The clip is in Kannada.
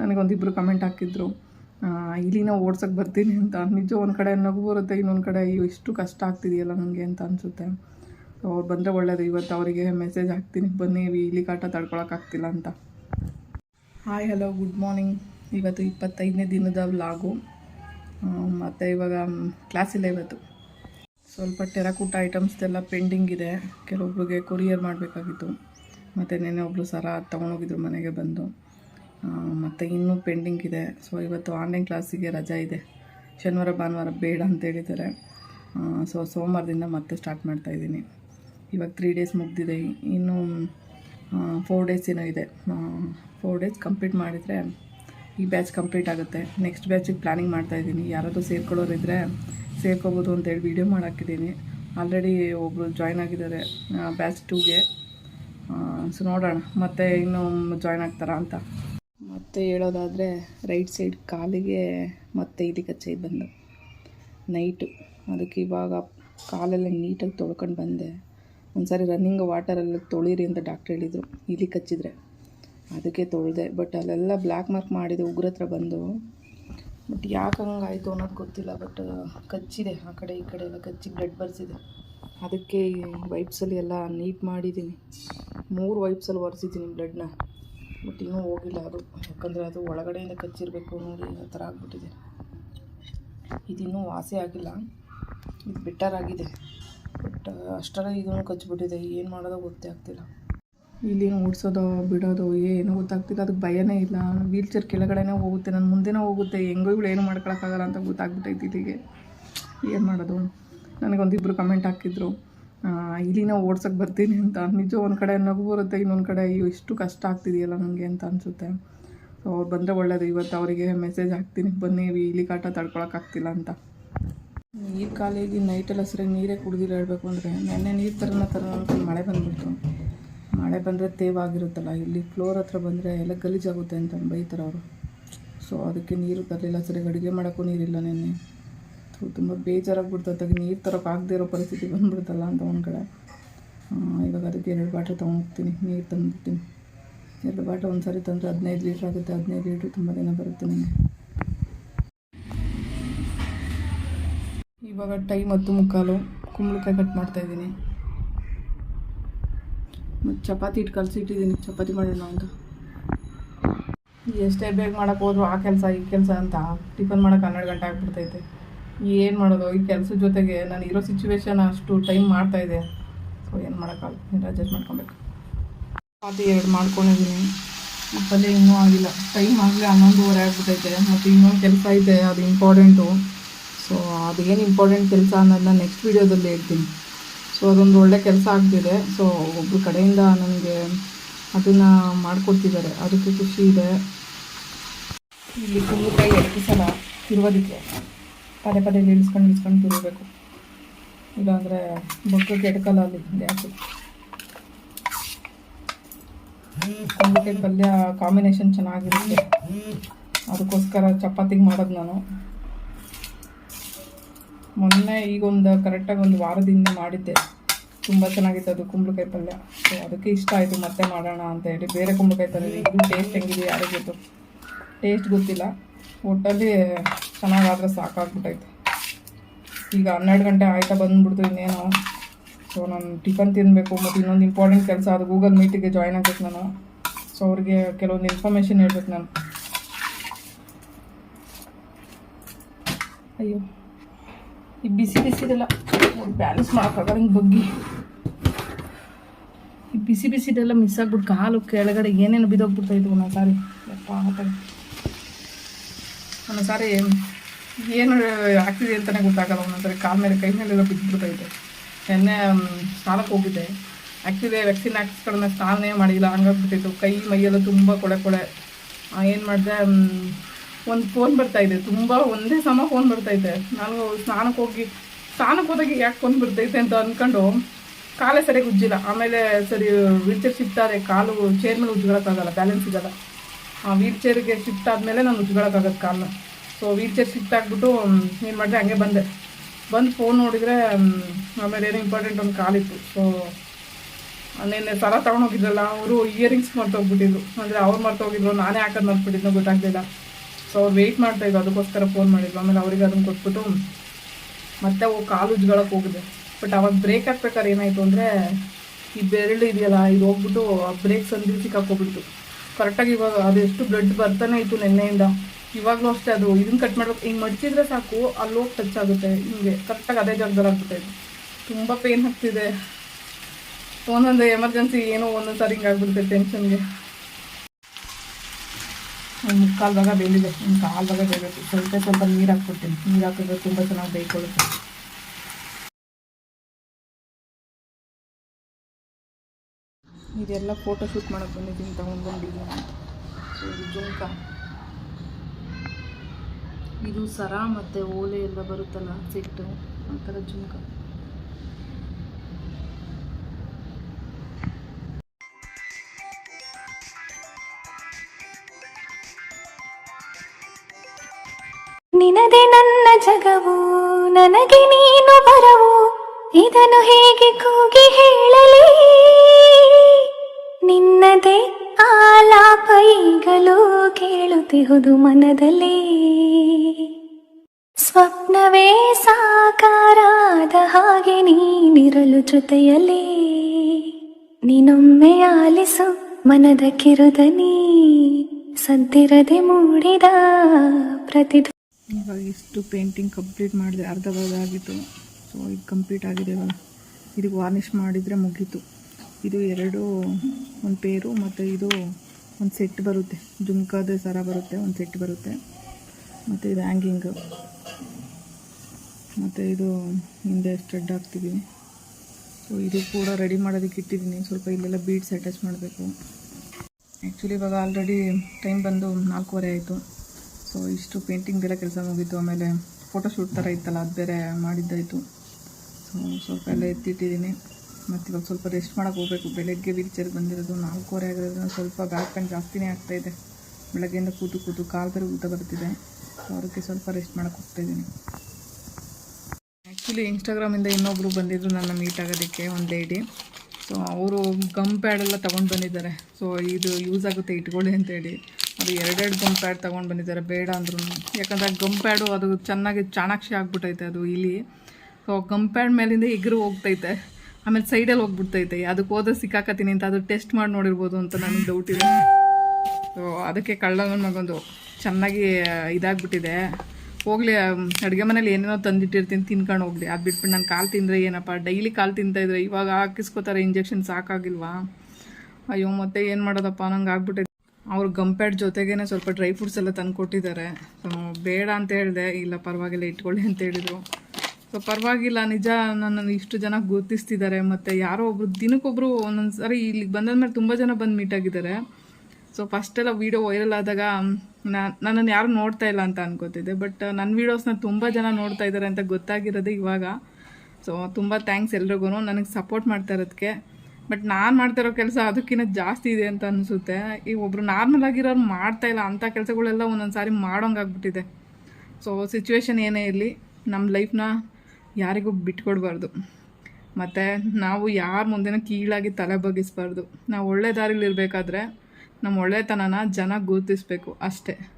ನನಗೊಂದಿಬ್ಬರು ಕಮೆಂಟ್ ಹಾಕಿದ್ರು. ಇಲ್ಲಿ ಇಲಿನ ಓಡ್ಸೋಕ್ಕೆ ಬರ್ತೀನಿ ಅಂತ. ನಿಜ ಒಂದು ಕಡೆ ನಗು ಬರುತ್ತೆ, ಇನ್ನೊಂದು ಕಡೆ ಅಯ್ಯೋ, ಇಷ್ಟು ಕಷ್ಟ ಆಗ್ತಿದೆಯಲ್ಲ ನನಗೆ ಅಂತ ಅನಿಸುತ್ತೆ. ಸೊ ಅವ್ರು ಬಂದರೆ ಒಳ್ಳೆಯದು ಇವತ್ತು ಅವರಿಗೆ ಮೆಸೇಜ್ ಹಾಕ್ತೀನಿ. ಬನ್ನಿ ಇಲಿ ಕಾಟ ತಡ್ಕೊಳಕ್ಕಾಗ್ತಿಲ್ಲ ಅಂತ. ಹಾಯ್ ಹಲೋ ಗುಡ್ ಮಾರ್ನಿಂಗ್ ಇವತ್ತು ಇಪ್ಪತ್ತೈದನೇ ದಿನದ ವ್ಲಾಗು ಮತ್ತು ಇವಾಗ ಕ್ಲಾಸಿಲ್ಲ ಇವತ್ತು. ಸ್ವಲ್ಪ ಟೆರಕೂಟ ಐಟಮ್ಸ್ದೆಲ್ಲ ಪೆಂಡಿಂಗ್ ಇದೆ. ಕೆಲವೊಬ್ರಿಗೆ ಕೊರಿಯರ್ ಮಾಡಬೇಕಾಗಿತ್ತು. ಮತ್ತು ನೆನೆ ಒಬ್ಬರು ಸರ ತೊಗೊಂಡೋಗಿದ್ರು ಮನೆಗೆ ಬಂದು. ಮತ್ತು ಇನ್ನೂ ಪೆಂಡಿಂಗ್ ಇದೆ. ಸೊ ಇವತ್ತು ಆನ್ಲೈನ್ ಕ್ಲಾಸಿಗೆ ರಜಾ ಇದೆ. ಶನಿವಾರ, ಭಾನುವಾರ ಬೇಡ ಅಂತ ಹೇಳಿದ್ದಾರೆ. ಸೊ ಸೋಮವಾರದಿಂದ ಮತ್ತೆ ಸ್ಟಾರ್ಟ್ ಮಾಡ್ತಾಯಿದ್ದೀನಿ ಇವಾಗ ತ್ರೀ ಡೇಸ್ ಮುಗ್ದಿದೆ. ಇನ್ನು ಫೋರ್ ಡೇಸ್ ಏನೋ ಇದೆ. ಫೋರ್ ಡೇಸ್ ಕಂಪ್ಲೀಟ್ ಮಾಡಿದರೆ ಈ ಬ್ಯಾಚ್ ಕಂಪ್ಲೀಟ್ ಆಗುತ್ತೆ. ನೆಕ್ಸ್ಟ್ ಬ್ಯಾಚಿಗೆ ಪ್ಲ್ಯಾನಿಂಗ್ ಮಾಡ್ತಾಯಿದ್ದೀನಿ ಯಾರಾದರೂ ಸೇರ್ಕೊಳ್ಳೋರಿದ್ದರೆ ಸೇರ್ಕೋಬೋದು ಅಂತೇಳಿ ವೀಡಿಯೋ ಮಾಡಾಕಿದ್ದೀನಿ. ಆಲ್ರೆಡಿ ಒಬ್ಬರು ಜಾಯ್ನ್ ಆಗಿದ್ದಾರೆ ಬ್ಯಾಚ್ ಟೂಗೆ ಸೊ ನೋಡೋಣ. ಮತ್ತೆ ಇನ್ನೂ ಜಾಯ್ನ್ ಆಗ್ತಾರಾ ಅಂತ. ಮತ್ತೆ ಹೇಳೋದಾದರೆ ರೈಟ್ ಸೈಡ್ ಕಾಲಿಗೆ ಮತ್ತೆ ಇಲ್ಲಿ ಕಚ್ಚೆ ಬಂದು ನೈಟು ಅದಕ್ಕೆ ಇವಾಗ ಕಾಲೆಲ್ಲ ನೀಟಾಗಿ ತೊಳ್ಕೊಂಡು ಬಂದೆ. ಒಂದು ಸಾರಿ ರನ್ನಿಂಗ್ ವಾಟರಲ್ಲಿ ತೊಳೀರಿ ಅಂತ ಡಾಕ್ಟ್ರ್ ಹೇಳಿದರು. ಇಲಿ ಕಚ್ಚಿದ್ರೆ. ಅದಕ್ಕೆ ತೊಳೆದೆ. ಬಟ್ ಅಲ್ಲೆಲ್ಲ ಬ್ಲ್ಯಾಕ್ ಮಾರ್ಕ್ ಮಾಡಿದೆ, ಉಗ್ರ ಹತ್ರ ಬಂದು. ಬಟ್ ಯಾಕೆ ಹಂಗಾಯಿತು ಅನ್ನೋದು ಗೊತ್ತಿಲ್ಲ. ಬಟ್ ಕಚ್ಚಿದೆ, ಆ ಕಡೆ ಈ ಕಡೆ ಎಲ್ಲ ಕಚ್ಚಿ ಬ್ಲಡ್ ಬರ್ಸಿದೆ. ಅದಕ್ಕೆ ವೈಪ್ಸಲ್ಲಿ ಎಲ್ಲ ನೀಟ್ ಮಾಡಿದ್ದೀನಿ. ಮೂರು ವೈಪ್ಸಲ್ಲಿ ಒರೆಸಿದ್ದೀನಿ ಬ್ಲಡ್ನ ಬಟ್ ಇನ್ನೂ ಹೋಗಿಲ್ಲ ಅದು. ಯಾಕಂದರೆ ಅದು ಒಳಗಡೆಯಿಂದ ಕಚ್ಚಿರಬೇಕು ನೋಡಿ ಆ ಥರ ಆಗಿಬಿಟ್ಟಿದೆ. ಇದಿನ್ನೂ ವಾಸಿ ಆಗಿಲ್ಲ. ಇದು ಬೆಟರ್ ಆಗಿದೆ. ಬಟ್ ಅಷ್ಟರ ಇದನ್ನು ಕಚ್ಚಿಬಿಟ್ಟಿದೆ. ಏನು ಮಾಡೋದೋ ಗೊತ್ತೇ ಆಗ್ತಿಲ್ಲ. ಇಲ್ಲಿನ ಓಡಿಸೋದು, ಬಿಡೋದು, ಏನೂ ಗೊತ್ತಾಗ್ತಿಲ್ಲ. ಅದಕ್ಕೆ ಭಯನೇ ಇಲ್ಲ. ವೀಲ್ ಚೇರ್ ಕೆಳಗಡೆನೇ ಹೋಗುತ್ತೆ. ನನ್ನ ಮುಂದೆನೇ ಹೋಗುತ್ತೆ. ಹೆಂಗೋ ಇವಳು ಏನು ಮಾಡ್ಕೊಳಕ್ಕಾಗಲ್ಲ ಅಂತ ಗೊತ್ತಾಗ್ಬಿಟ್ಟೈತಿ ಇಲ್ಲಿಗೆ. ಏನು ಮಾಡೋದು? ನನಗೊಂದಿಬ್ಬರು ಕಮೆಂಟ್ ಹಾಕಿದ್ರು. ಇಲಿನ ಓಡ್ಸೋಕ್ಕೆ ಬರ್ತೀನಿ ಅಂತ. ನಿಜ ಒಂದು ಕಡೆ ನಗು ಬರುತ್ತೆ, ಇನ್ನೊಂದು ಕಡೆ ಅಯ್ಯೋ, ಇಷ್ಟು ಕಷ್ಟ ಆಗ್ತಿದೆಯಲ್ಲ ನನಗೆ ಅಂತ ಅನಿಸುತ್ತೆ. ಸೊ ಅವ್ರು ಬಂದರೆ ಒಳ್ಳೇದು. ಇವತ್ತು ಅವರಿಗೆ ಮೆಸೇಜ್ ಹಾಕ್ತೀನಿ. ಬನ್ನಿ ಇಲಿ ಕಾಟ ತಡ್ಕೊಳಕ್ಕಾಗ್ತಿಲ್ಲ ಅಂತ. ನೀರು ಖಾಲಿಯಾಗಿ ನೈಟೆಲ್ಲ ಸರಿ, ನೀರೇ ಕುಡ್ದಿಲ್ಲ ಹೇಳಬೇಕು ಅಂದರೆ, ನೆನ್ನೆ ನೀರು ತರೋಣ ಅನ್ಕೊಂಡು ಮಳೆ ಬಂದ್ಬಿಡ್ತು. ಮಳೆ ಬಂದರೆ ತೇವಾಗಿರುತ್ತಲ್ಲ ಇಲ್ಲಿ ಫ್ಲೋರ್ ಹತ್ರ ಬಂದರೆ ಎಲ್ಲ ಗಲೀಜಾಗುತ್ತೆ ಅಂತ ಬೈತಾರೆ ಅವರು. ಸೊ ಅದಕ್ಕೆ ನೀರು ತರಲಿಲ್ಲ ಸರಿ, ಅಡುಗೆ ಮಾಡೋಕ್ಕೂ ನೀರಿಲ್ಲ ನೆನ್ನೆ. ತುಂಬ ಬೇಜಾರಾಗ್ಬಿಡ್ತದೆ ನೀರು ತರೋಕೆ ಆಗದೆ ಇರೋ ಪರಿಸ್ಥಿತಿ ಬಂದುಬಿಡ್ತಲ್ಲ ಅಂತ ಒಂದು ಕಡೆ. ಇವಾಗ ಅದಕ್ಕೆ ಎರಡು ಬಾಟ್ಲು ತೊಗೊಂಡೋಗ್ತೀನಿ ನೀರು ತಂದುಬಿಡ್ತೀನಿ. ಎರಡು ಬಾಟ್ಲು ಒಂದು ಸಾರಿ ತಂದರೆ ಹದಿನೈದು ಲೀಟ್ರ್ ಆಗುತ್ತೆ. ಹದಿನೈದು ಲೀಟ್ರ್ ತುಂಬ ದಿನ ಬರುತ್ತೆ ನನಗೆ ಇವಾಗ ಟೈಮ್ ಹತ್ತು ಮುಕ್ಕಾಲು. ಕುಂಬಳಕಾಯಿ ಕಟ್ ಮಾಡ್ತಾಯಿದ್ದೀನಿ ಮತ್ತು ಚಪಾತಿ ಇಟ್ಟು ಕಲಸಿಟ್ಟಿದ್ದೀನಿ. ಚಪಾತಿ ಮಾಡೋಣ ಅಂತ. ಎಷ್ಟೇ ಬೇಗ ಮಾಡೋಕ್ಕೆ ಹೋದ್ರು ಆ ಕೆಲಸ, ಈ ಕೆಲಸ ಅಂತ. ಟಿಫನ್ ಮಾಡೋಕ್ಕೆ ಹನ್ನೆರಡು ಗಂಟೆ ಆಗ್ಬಿಡ್ತೈತೆ. ಏನು ಮಾಡೋದು? ಈ ಕೆಲಸದ ಜೊತೆಗೆ ನಾನು ಇರೋ ಸಿಚುವೇಶನ್ ಅಷ್ಟು ಟೈಮ್ ಮಾಡ್ತಾ ಇದೆ ಸೊ ಏನು ಮಾಡೋಕ್ಕಾಗಲ್ಲ. ಏನು ಅಡ್ಜಸ್ಟ್ ಮಾಡ್ಕೊಬೇಕು? ಎರಡು ಮಾಡ್ಕೊಂಡಿದ್ದೀನಿ ಪಲ್ಯ ಇನ್ನೂ ಆಗಿಲ್ಲ. ಟೈಮ್ ಆಗಲೇ ಹನ್ನೊಂದುವರೆ ಆಗ್ಬಿಟ್ಟೈತೆ ಮತ್ತು ಇನ್ನೊಂದು ಕೆಲಸ ಐತೆ ಅದು ಇಂಪಾರ್ಟೆಂಟು ಸೊ ಅದೇನು ಇಂಪಾರ್ಟೆಂಟ್ ಕೆಲಸ ಅನ್ನೋದನ್ನ ನೆಕ್ಸ್ಟ್ ವೀಡಿಯೋದಲ್ಲಿ ಹೇಳ್ತೀನಿ. ಸೊ ಅದೊಂದು ಒಳ್ಳೆ ಕೆಲಸ ಆಗ್ತಿದೆ. ಸೊ ಒಬ್ಬರ ಕಡೆಯಿಂದ ನನಗೆ ಅದನ್ನು ಮಾಡಿಕೊಡ್ತಿದ್ದಾರೆ. ಅದಕ್ಕೆ ಖುಷಿ ಇದೆ. ಇಲ್ಲಿ ಕುಂಬಳಕಾಯಿ ಕೈ ಸಲ ತಿರುಗೋದಕ್ಕೆ ಪದೇ ಪದೇ ಇಳಿಸ್ಕೊಂಡು ಇಳಿಸ್ಕೊಂಡು ತಿರುಗಬೇಕು. ಇಲ್ಲಾಂದರೆ ಬೊಕ್ಕು ಎಡ್ಕಲ್ಲ ಅಲ್ಲಿ ಗ್ಯಾಸು ಕುಂಬಳಕಾಯಿ ಪಲ್ಯ ಕಾಂಬಿನೇಷನ್ ಚೆನ್ನಾಗಿರುತ್ತೆ. ಅದಕ್ಕೋಸ್ಕರ ಚಪಾತಿಗೆ ಮಾಡೋದು ನಾನು. ಮೊನ್ನೆ ಈಗೊಂದು ಕರೆಕ್ಟಾಗಿ ಒಂದು ವಾರದಿಂದ ಮಾಡಿದ್ದೆ. ತುಂಬ ಚೆನ್ನಾಗಿತ್ತು ಅದು ಕುಂಬಳಕಾಯಿ ಪಲ್ಯ. ಸೊ ಅದಕ್ಕೆ ಇಷ್ಟ ಆಯಿತು, ಮತ್ತೆ ಮಾಡೋಣ ಅಂತ ಹೇಳಿ. ಬೇರೆ ಕುಂಬಳಕಾಯಿ ತಂದಿದ್ದೆ ಇದು ಟೇಸ್ಟ್ ಹೆಂಗಿದೆ, ಯಾರಿಗೆ ಗೊತ್ತು? ಟೇಸ್ಟ್ ಗೊತ್ತಿಲ್ಲ. ಒಟ್ಟಲ್ಲಿ ಚೆನ್ನಾಗಾದರೆ ಸಾಕಾಗ್ಬಿಟ್ಟೈತೆ ಈಗ ಹನ್ನೆರಡು ಗಂಟೆ ಆಯ್ತಾ ಬಂದುಬಿಡ್ತು ಇನ್ನೇನು. ಸೊ ನಾನು ಟಿಫನ್ ತಿನ್ನಬೇಕು ಮತ್ತು ಇನ್ನೊಂದು ಇಂಪಾರ್ಟೆಂಟ್ ಕೆಲಸ ಅದು ಗೂಗಲ್ ಮೀಟಿಗೆ ಜಾಯ್ನ್ ಆಗಬೇಕು ನಾನು. ಸೊ ಅವ್ರಿಗೆ ಕೆಲವೊಂದು ಇನ್ಫಾರ್ಮೇಷನ್ ಹೇಳ್ಬೇಕು ನಾನು. ಅಯ್ಯೋ, ಈ ಬಿಸಿ ಬಿಸಿದೆಲ್ಲ ಬ್ಯಾಲೆನ್ಸ್ ಮಾಡೋಕ್ಕಾಗಲ್ಲ ಹಿಂಗೆ ಬಗ್ಗಿ. ಈ ಬಿಸಿ ಬಿಸಿದೆಲ್ಲ ಮಿಸ್ ಆಗ್ಬಿಟ್ಟು ಕಾಲು ಕೆಳಗಡೆ ಏನೇನು ಬಿದ್ದೋಗ್ಬಿಡ್ತಾಯಿದ್ವು ನಾನು ಸಾರಿ. ಆತಾಗ ಒಂದೊಂದು ಸಾರಿ ಏನು ಆಗ್ತಿದೆ ಅಂತಲೇ ಗೊತ್ತಾಗಲ್ಲ ಮೇಲೆ ಕಾಲ ಮೇಲೆ, ಕೈ ಮೇಲೆ ಬಿದ್ದುಬಿಡ್ತೈತೆ ನೆನ್ನೆ ಸ್ನಾನಕ್ಕೆ ಹೋಗಿದ್ದೆ. ಆ್ಯಕ್ಚುಲಿ ವ್ಯಾಕ್ಸಿನ್ ಹಾಕ್ಸ್ಕೊಳ್ಳೋಣ ಸ್ನಾನೇ ಮಾಡಿಲ್ಲ, ಹಂಗಾಗ್ಬಿಟ್ಟಿತ್ತು. ಕೈ, ಮೈಯೆಲ್ಲ ತುಂಬ ಕೊಳೆ ಕೊಳೆ. ಏನು ಮಾಡಿದೆ ಒಂದು ಫೋನ್ ಬರ್ತಾಯಿದೆ ತುಂಬ ಒಂದೇ ಸಮ ಫೋನ್ ಬರ್ತೈತೆ ನಾನು ಸ್ನಾನಕ್ಕೆ ಹೋಗಿ ಸ್ನಾನಕ್ಕೆ ಹೋದಾಗ ಯಾಕೆ ಫೋನ್ ಬರ್ತೈತೆ ಅಂತ ಅಂದ್ಕೊಂಡು ಕಾಲೇ ಸರಿಯಾಗಿ ಉಜ್ಜಿಲ್ಲ. ಆಮೇಲೆ ಸರಿ ವೀಲ್ ಸಿಗ್ತಾರೆ ಕಾಲು ಚೇರ್ ಮೇಲೆ ಉಜ್ಜಿಗಳಕ್ಕಾಗಲ್ಲ ಬ್ಯಾಲೆನ್ಸ್ ಸಿಗಲ್ಲ. ವೀಲ್ ಚೇರ್ಗೆ ಶಿಫ್ಟ್ ಆದಮೇಲೆ ನಾನು ಉಜ್ಗಳಕ್ಕಾಗತ್ತೆ ಕಾಲು. ಸೊ ವೀಲ್ ಚೇರ್ ಶಿಫ್ಟ್ ಆಗಿಬಿಟ್ಟು ಏನು ಮಾಡಿದೆ, ಹಂಗೆ ಬಂದೆ. ಬಂದು ಫೋನ್ ನೋಡಿದರೆ ಆಮೇಲೆ ಏನೋ ಇಂಪಾರ್ಟೆಂಟ್ ಒಂದು ಕಾಲಿತ್ತು ಸೊ ನಿನ್ನೆ ಸರ ತೊಗೊಂಡೋಗಿದ್ರಲ್ಲ, ಅವರು ಇಯರಿಂಗ್ಸ್ ಮರ್ತೋಗ್ಬಿಟ್ಟಿದ್ರು ಅಂದರೆ ಅವ್ರು ಮರ್ತೋಗಿದ್ರು ನಾನೇ ಹಾಕೋದು ಮರ್ತ್ಬಿಟ್ಟಿದ್ನೋ ಗೊತ್ತಾಗ್ತಿಲ್ಲ ಸೊ ಅವ್ರು ವೆಯ್ಟ್ ಮಾಡ್ತಾಯಿದ್ರು ಅದಕ್ಕೋಸ್ಕರ ಫೋನ್ ಮಾಡಿದ್ರು. ಆಮೇಲೆ ಅವ್ರಿಗೆ ಅದನ್ನು ಕೊಟ್ಬಿಟ್ಟು ಮತ್ತೆ ಅವು ಕಾಲು ಉಜ್ಗಳಕ್ಕೆ ಹೋಗಿದೆ. ಬಟ್ ಅವಾಗ ಬ್ರೇಕ್ ಹಾಕ್ಬೇಕಾದ್ರೆ ಏನಾಯಿತು ಅಂದರೆ, ಈ ಬೆರಳು ಇದೆಯಲ್ಲ, ಇದು ಹೋಗ್ಬಿಟ್ಟು ಆ ಬ್ರೇಕ್ ಸಂದಿ ಸಿಕ್ಕಾಕೋಗ್ಬಿಡ್ತು ಕರೆಕ್ಟಾಗಿ ಇವಾಗ ಅದೆಷ್ಟು ಬ್ಲಡ್ ಬರ್ತಾನೆ ಇತ್ತು ನಿನ್ನೆಯಿಂದ. ಇವಾಗಲೂ ಅಷ್ಟೇ ಅದು. ಇದನ್ನು ಕಟ್ ಮಾಡಬೇಕು. ಹಿಂಗೆ ಮಡಿಸಿದ್ರೆ ಸಾಕು, ಅಲ್ಲಿ ಹೋಗಿ ಟಚ್ ಆಗುತ್ತೆ. ಹಿಂಗೆ ಕರೆಕ್ಟಾಗಿ ಅದೇ ಜಾಗದಲ್ಲಿ ಆಗುತ್ತೆ ತುಂಬ ಪೇನ್ ಆಗ್ತಿದೆ. ಒಂದೊಂದು ಎಮರ್ಜೆನ್ಸಿ ಏನೋ ಒಂದೊಂದು ಸಾರಿ ಹಿಂಗೆ ಆಗ್ಬಿಡುತ್ತೆ ಟೆನ್ಷನ್ಗೆ ಒಂದು ಮುಕ್ಕಾಲು ಭಾಗ ಬೇಲಿದೆ. ಒಂದು ಕಾಲು ಬೇಯಬೇಕು ಸ್ವಲ್ಪ ಸ್ವಲ್ಪ ನೀರು ಹಾಕ್ಬಿಡ್ತೀನಿ ನೀರು ಹಾಕಿದ್ರೆ ತುಂಬ ಚೆನ್ನಾಗಿ ಬೇಯ್ಕೊಳ್ಳುತ್ತೆ. ಇದೆಲ್ಲ ಫೋಟೋ ಶೂಟ್ ಮಾಡೋಕ್ಕೆ ಬಂದಿದ್ದೀನಿ, ತಗೊಂಡು ಬಂದಿದ್ದೀನಿ. ಸೊ ಇದು ಜುಂಕ ಇದು ಸರ ಮತ್ತು ಓಲೆ ಎಲ್ಲ ಬರುತ್ತಲ್ಲ ಸಿಟ್ಟು ಆ ಥರ ಜುಮ್ಕ. ನಿನದೆ ನನ್ನ ಜಗವು, ನನಗೆ ನೀನು ಬರವು, ಇದನ್ನು ಹೇಗೆ ಕೂಗಿ ಹೇಳಲಿ? ನಿನ್ನದೇ ಆಲಾಪ ಈಗಲೂ ಕೇಳುತ್ತಿಹುದು ಮನದಲ್ಲಿ. ಸ್ವಪ್ನವೇ ಸಾಕಾರಾದ ಹಾಗೆ ನೀನಿರಲು ಜೊತೆಯಲ್ಲಿ. ನೀನೊಮ್ಮೆ ಆಲಿಸು ಮನದ ಕಿರುದನಿ ಸದ್ದಿರದೆ ಮೂಡಿದ ಪ್ರತಿಧ್ವನಿ ಇವಾಗ ಇಷ್ಟು ಪೇಂಟಿಂಗ್ ಕಂಪ್ಲೀಟ್ ಮಾಡಿದೆ ಅರ್ಧ ಆಗಿತ್ತು ಸೊ ಈಗ ಕಂಪ್ಲೀಟ್ ಆಗಿದೆ ಇದಕ್ಕೆ ವಾರ್ನಿಷ್ ಮಾಡಿದರೆ ಮುಗೀತು. ಇದು ಎರಡು, ಒಂದು ಪೇರು ಮತ್ತು ಇದು ಒಂದು ಸೆಟ್ ಬರುತ್ತೆ. ಜುಮ್ಕಾದ ಸರ ಬರುತ್ತೆ, ಒಂದು ಸೆಟ್ ಬರುತ್ತೆ. ಮತ್ತು ಇದು ಹ್ಯಾಂಗಿಂಗು. ಮತ್ತು ಇದು ಹಿಂದೆ ಸ್ಟಡ್ ಹಾಕ್ತಿದ್ದೀನಿ ಸೊ ಇದು ಕೂಡ ರೆಡಿ ಮಾಡೋದಕ್ಕೆ ಇಟ್ಟಿದ್ದೀನಿ ಸ್ವಲ್ಪ ಇಲ್ಲೆಲ್ಲ ಬೀಡ್ಸ್ ಅಟ್ಯಾಚ್ ಮಾಡಬೇಕು. ಆ್ಯಕ್ಚುಲಿ ಇವಾಗ ಆಲ್ರೆಡಿ ಟೈಮ್ ಬಂದು ನಾಲ್ಕೂವರೆ ಆಯಿತು. ಸೊ ಇಷ್ಟು ಪೇಂಟಿಂಗ್ದೆಲ್ಲ ಕೆಲಸ ಮುಗೀತು. ಆಮೇಲೆ ಫೋಟೋಶೂಟ್ ಥರ ಇತ್ತಲ್ಲ, ಅದು ಬೇರೆ ಮಾಡಿದ್ದಾಯಿತು. ಸೊ ಸ್ವಲ್ಪ ಎಲ್ಲ ಎತ್ತಿಟ್ಟಿದ್ದೀನಿ ಮತ್ತು ಇವಾಗ ಸ್ವಲ್ಪ ರೆಸ್ಟ್ ಮಾಡೋಕೆ ಹೋಗಬೇಕು. ಬೆಳಗ್ಗೆ ವೀಲ್ಚೇರ್ಗೆ ಬಂದಿರೋದು, ನಾಲ್ಕೂವರೆ ಆಗಿರೋದ್ರಿಂದ ಸ್ವಲ್ಪ ಬ್ಯಾಕ್ ಪೇನ್ ಜಾಸ್ತಿನೇ ಆಗ್ತಾಯಿದೆ ಬೆಳಗ್ಗೆಯಿಂದ ಕೂತು ಕೂತು ಕಾಲು ಬೇರೆ ಊಟ ಬರ್ತಿದೆ. ಸೊ ಅದಕ್ಕೆ ಸ್ವಲ್ಪ ರೆಸ್ಟ್ ಮಾಡೋಕೆ ಹೋಗ್ತಾಯಿದ್ದೀನಿ ಆ್ಯಕ್ಚುಲಿ ಇನ್ಸ್ಟಾಗ್ರಾಮಿಂದ ಇನ್ನೊಬ್ಬರು ಬಂದಿದ್ದರು ನನ್ನ ಮೀಟ್ ಆಗೋದಕ್ಕೆ, ಒಂದು ಲೇಡಿ ಸೊ ಅವರು ಗಮ್ ಪ್ಯಾಡ್ ಎಲ್ಲ ತೊಗೊಂಡು ಬಂದಿದ್ದಾರೆ. ಸೊ ಇದು ಯೂಸ್ ಆಗುತ್ತೆ, ಇಟ್ಕೊಳ್ಳಿ ಅಂತೇಳಿ ಅದು ಎರಡೆರಡು ಗಮ್ ಪ್ಯಾಡ್ ತೊಗೊಂಡು ಬಂದಿದ್ದಾರೆ. ಬೇಡ ಅಂದ್ರೂ ಯಾಕಂದರೆ ಗಮ್ ಪ್ಯಾಡು ಅದು ಚೆನ್ನಾಗಿ ಚಾಣಾಕ್ಷಿ ಆಗ್ಬಿಟ್ಟೈತೆ ಅದು ಇಲ್ಲಿ ಸೊ ಗಮ್ ಪ್ಯಾಡ್ ಮೇಲಿಂದ ಎಗ್ರು ಹೋಗ್ತೈತೆ. ಆಮೇಲೆ ಸೈಡಲ್ಲಿ ಹೋಗ್ಬಿಡ್ತೈತೆ. ಅದಕ್ಕೆ ಹೋದ್ರೆ ಸಿಕ್ಕಾಕತ್ತೀನಿ ಅಂತ ಅದು ಟೆಸ್ಟ್ ಮಾಡಿ ನೋಡಿರ್ಬೋದು ಅಂತ ನನಗೆ ಡೌಟ್ ಇದೆ. ಸೊ ಅದಕ್ಕೆ ಕಳ್ಳನ ಮಗೊಂದು ಚೆನ್ನಾಗಿ ಇದಾಗ್ಬಿಟ್ಟಿದೆ. ಹೋಗ್ಲಿ ಅಡುಗೆ ಮನೇಲಿ ಏನೇನೋ ತಂದಿಟ್ಟಿರ್ತೀನಿ, ತಿನ್ಕೊಂಡು ಹೋಗ್ಲಿ. ಅದು ಬಿಟ್ಬಿಟ್ಟು ನಾನು ಕಾಲು ತಿಂದರೆ ಏನಪ್ಪ? ಡೈಲಿ ಕಾಲು ತಿಂತಾಯಿದ್ರೆ ಇವಾಗ ಹಾಕಿಸ್ಕೋತಾರೆ ಇಂಜೆಕ್ಷನ್ ಸಾಕಾಗಿಲ್ವಾ? ಅಯ್ಯೋ, ಮತ್ತೆ ಏನು ಮಾಡೋದಪ್ಪ? ನಂಗೆ ಆಗ್ಬಿಟ್ಟೈತೆ. ಅವ್ರು ಗಂಪ್ಯಾಡ್ ಜೊತೆಗೇನೆ ಸ್ವಲ್ಪ ಡ್ರೈ ಫ್ರೂಟ್ಸ್ ಎಲ್ಲ ತಂದು ಕೊಟ್ಟಿದ್ದಾರೆ ಬೇಡ ಅಂತ ಹೇಳಿದೆ. ಇಲ್ಲ, ಪರವಾಗಿಲ್ಲ, ಇಟ್ಕೊಳ್ಳಿ ಅಂತ ಹೇಳಿದರು. ಸೊ ಪರವಾಗಿಲ್ಲ, ನಿಜ ನನ್ನನ್ನು ಇಷ್ಟು ಜನ ಗುರುತಿಸ್ತಿದ್ದಾರೆ. ಮತ್ತು ಯಾರೋ ಒಬ್ರು, ದಿನಕ್ಕೊಬ್ರು ಒಂದೊಂದು ಸಾರಿ ಇಲ್ಲಿಗೆ ಬಂದಾದ್ಮೇಲೆ ತುಂಬ ಜನ ಬಂದು ಮೀಟ್ ಆಗಿದ್ದಾರೆ. ಸೊ ಫಸ್ಟೆಲ್ಲ ವೀಡಿಯೋ ವೈರಲ್ ಆದಾಗ ನನ್ನನ್ನು ಯಾರು ನೋಡ್ತಾ ಇಲ್ಲ ಅಂತ ಅನ್ಕೋತಿದ್ದೆ. ಬಟ್ ನನ್ನ ವೀಡಿಯೋಸ್ನ ತುಂಬ ಜನ ನೋಡ್ತಾ ಇದ್ದಾರೆ ಅಂತ ಗೊತ್ತಾಗಿರೋದು ಇವಾಗ. ಸೊ ತುಂಬ ಥ್ಯಾಂಕ್ಸ್ ಎಲ್ರಿಗೂ ನನಗೆ ಸಪೋರ್ಟ್ ಮಾಡ್ತಾ ಇರೋದಕ್ಕೆ ಬಟ್ ನಾನು ಮಾಡ್ತಿರೋ ಕೆಲಸ ಅದಕ್ಕಿಂತ ಜಾಸ್ತಿ ಇದೆ ಅಂತ ಅನಿಸುತ್ತೆ. ಈಗ ಒಬ್ರು ನಾರ್ಮಲ್ ಆಗಿರೋರು ಮಾಡ್ತಾ ಇಲ್ಲ ಅಂಥ ಕೆಲಸಗಳೆಲ್ಲ ಒಂದೊಂದು ಸಾರಿ ಮಾಡೋಂಗಾಗ್ಬಿಟ್ಟಿದೆ. ಸೊ ಸಿಚುವೇಶನ್ ಏನೇ ಇರಲಿ ನಮ್ಮ ಲೈಫ್ನ ಯಾರಿಗೂ ಬಿಟ್ಕೊಡ್ಬಾರ್ದು. ಮತ್ತು ನಾವು ಯಾರ ಮುಂದೆನೂ ಕೀಳಾಗಿ ತಲೆ ಬಗ್ಗಿಸ್ಬಾರ್ದು. ನಾವು ಒಳ್ಳೆ ದಾರಿಲಿರಬೇಕಾದ್ರೆ ನಮ್ಮ ಒಳ್ಳೆತನನ ಜನ ಗುರುತಿಸ್ಬೇಕು ಅಷ್ಟೇ.